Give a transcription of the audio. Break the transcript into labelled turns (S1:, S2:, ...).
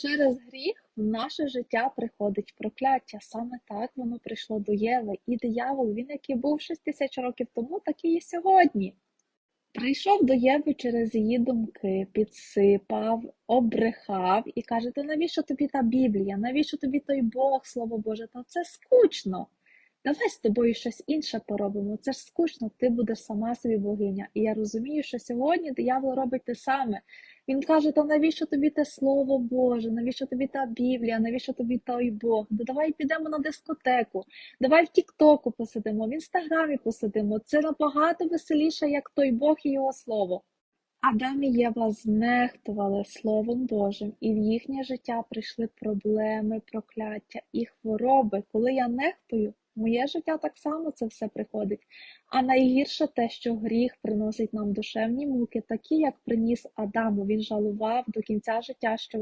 S1: Через гріх в наше життя приходить прокляття. Саме так воно прийшло до Єви. І диявол, він як і був 6 тисяч років тому, так і є сьогодні. Прийшов до Єви через її думки, підсипав, обрехав і каже: Та навіщо тобі та Біблія? Навіщо тобі той Бог, Слово Боже? Та це скучно. Давай з тобою щось інше поробимо. Це ж скучно, ти будеш сама собі богиня. І я розумію, що сьогодні диявол робить те саме. Він каже: Та навіщо тобі те Слово Боже? Навіщо тобі та Біблія? Навіщо тобі той Бог? Да давай підемо на дискотеку, давай в Тіктоку посидимо, в інстаграмі посидимо. Це набагато веселіше, як той Бог і його слово. Адам і Єва знехтували Словом Божим, і в їхнє життя прийшли проблеми, прокляття і хвороби. Коли я нехтую, моє життя так само це все приходить. А найгірше те, що гріх приносить нам душевні муки, такі, як приніс Адаму. Він жалував до кінця життя, що